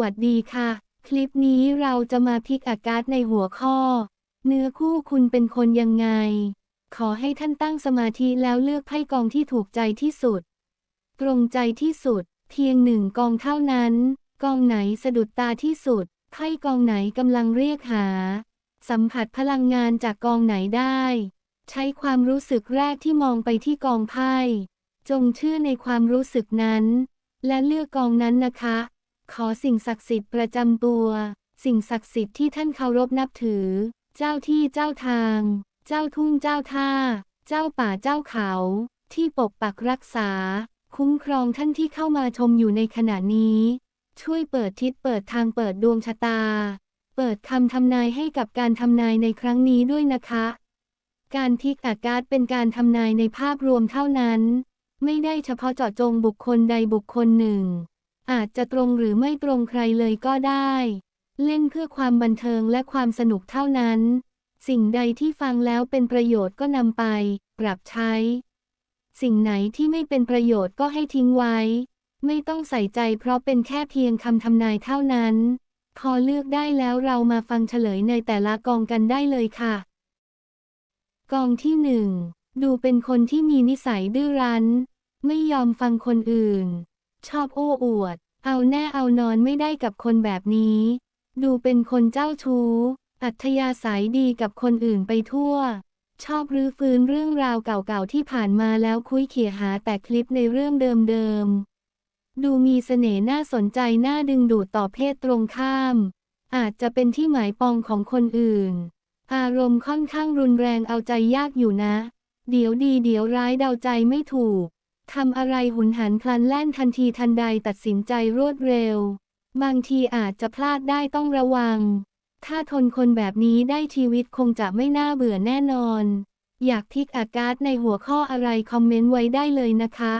วัสดีค่ะ คลิปนี้เราจะมาพิกอากาศในหัวข้อ เนื้อคู่คุณเป็นคนยังไง ขอให้ท่านตั้งสมาธิแล้วเลือกไพ่กองที่ถูกใจที่สุด ตรงใจที่สุด เพียงหนึ่งกองเท่านั้น กองไหนสะดุดตาที่สุด ไพ่กองไหนกำลังเรียกหา สัมผัสพลังงานจากกองไหนได้ ใช้ความรู้สึกแรกที่มองไปที่กองไพ่ จงเชื่อในความรู้สึกนั้น และเลือกกองนั้นนะคะ ขอสิ่งศักดิ์สิทธิ์ประจำตัว สิ่งศักดิ์สิทธิ์ที่ท่านเคารพนับถือ เจ้าที่เจ้าทาง เจ้าทุ่งเจ้าท่า เจ้าป่าเจ้าเขา ที่ปกปักรักษา คุ้มครองท่านที่เข้ามาชมอยู่ในขณะนี้ ช่วยเปิดทิศเปิดทางเปิดดวงชะตา เปิดคำทำนายให้กับการทำนายในครั้งนี้ด้วยนะคะ การพิกอากาศเป็นการทำนายในภาพรวมเท่านั้น ไม่ได้เฉพาะเจาะจงบุคคลใดบุคคลหนึ่ง อาจจะตรงหรือไม่ตรงใครเลยก็ได้ เล่นเพื่อความบันเทิงและความสนุกเท่านั้น สิ่งใดที่ฟังแล้วเป็นประโยชน์ก็นำไป ปรับใช้ สิ่งไหนที่ไม่เป็นประโยชน์ก็ให้ทิ้งไว้ ไม่ต้องใส่ใจเพราะเป็นแค่เพียงคำทำนายเท่านั้น พอเลือกได้แล้วเรามาฟังเฉลยในแต่ละกองกันได้เลยค่ะ กองที่หนึ่งดูเป็นคนที่มีนิสัยดื้อรั้น ไม่ยอมฟังคนอื่น ชอบโอ้อวด เอาแน่เอานอนไม่ได้กับคนแบบนี้ ดูเป็นคนเจ้าชู้ อัธยาศัยดีกับคนอื่นไปทั่ว ชอบรื้อฟื้นเรื่องราวเก่าๆที่ผ่านมาแล้วคุยเขี่ยหาแต่คลิปในเรื่องเดิมๆ ดูมีเสน่ห์น่าสนใจน่าดึงดูดต่อเพศตรงข้าม อาจจะเป็นที่หมายปองของคนอื่น อารมณ์ค่อนข้างรุนแรงเอาใจยากอยู่นะ เดี๋ยวดีเดี๋ยวร้ายเดาใจไม่ถูก ทำอะไรหุนหันพลันแล่นทันทีทันใดตัดสินใจรวดเร็ว บางทีอาจจะพลาดได้ต้องระวัง ถ้าทนคนแบบนี้ได้ชีวิตคงจะไม่น่าเบื่อแน่นอน อยากพิกอากาศในหัวข้ออะไรคอมเมนต์ไว้ได้เลยนะคะ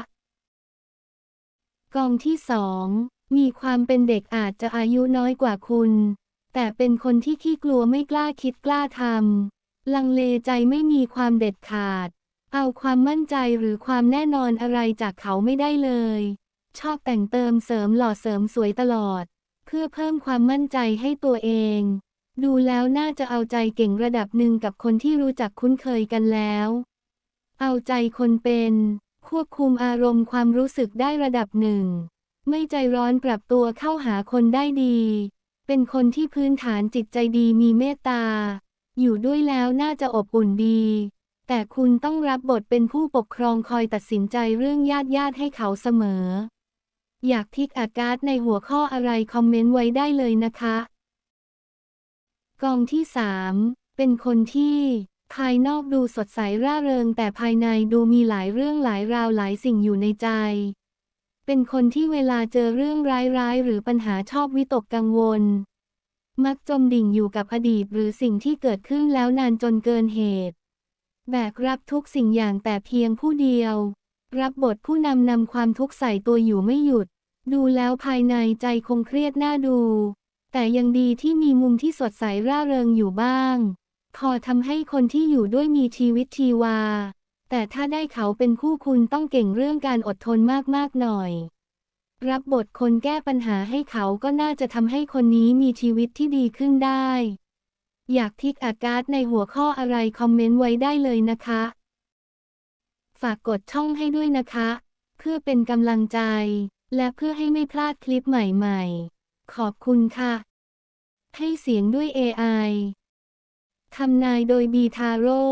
กองที่สองมีความเป็นเด็กอาจจะอายุน้อยกว่าคุณ แต่เป็นคนที่ขี้กลัวไม่กล้าคิดกล้าทำลังเลใจไม่มีความเด็ดขาด เอาความมั่นใจหรือความแน่นอนอะไรจากเขาไม่ได้เลย ชอบแต่งเติมเสริมหล่อเสริมสวยตลอด เพื่อเพิ่มความมั่นใจให้ตัวเอง ดูแล้วน่าจะเอาใจเก่งระดับหนึ่งกับคนที่รู้จักคุ้นเคยกันแล้ว เอาใจคนเป็น ควบคุมอารมณ์ความรู้สึกได้ระดับหนึ่ง ไม่ใจร้อนปรับตัวเข้าหาคนได้ดี เป็นคนที่พื้นฐานจิตใจดีมีเมตตา อยู่ด้วยแล้วน่าจะอบอุ่นดี แต่คุณต้องรับบทเป็นผู้ปกครองคอยตัดสินใจเรื่องญาติญาติให้เขาเสมอ อยากพิกอากาศในหัวข้ออะไรคอมเมนต์ไว้ได้เลยนะคะ กองที่สามเป็นคนที่ภายนอกดูสดใสร่าเริง แต่ภายในดูมีหลายเรื่องหลายราวหลายสิ่งอยู่ในใจ เป็นคนที่เวลาเจอเรื่องร้ายๆ หรือปัญหาชอบวิตกกังวล มักจมดิ่งอยู่กับอดีตหรือสิ่งที่เกิดขึ้นแล้วนานจนเกินเหตุ แบกรับทุกสิ่งอย่างแต่เพียงผู้เดียว รับบทผู้นำนำความทุกข์ใส่ตัวอยู่ไม่หยุด ดูแล้วภายในใจคงเครียดน่าดู แต่ยังดีที่มีมุมที่สดใสร่าเริงอยู่บ้าง พอทำให้คนที่อยู่ด้วยมีชีวิตชีวา แต่ถ้าได้เขาเป็นคู่คุณต้องเก่งเรื่องการอดทนมากๆหน่อย รับบทคนแก้ปัญหาให้เขาก็น่าจะทำให้คนนี้มีชีวิตที่ดีขึ้นได้ อยากพิกอากาศในหัวข้ออะไรคอมเมนต์ไว้ได้เลยนะคะ ฝากกดช่องให้ด้วยนะคะ เพื่อเป็นกำลังใจ และเพื่อให้ไม่พลาดคลิปใหม่ๆ ขอบคุณค่ะ ให้เสียงด้วย AI ทำนายโดยบีทาโร่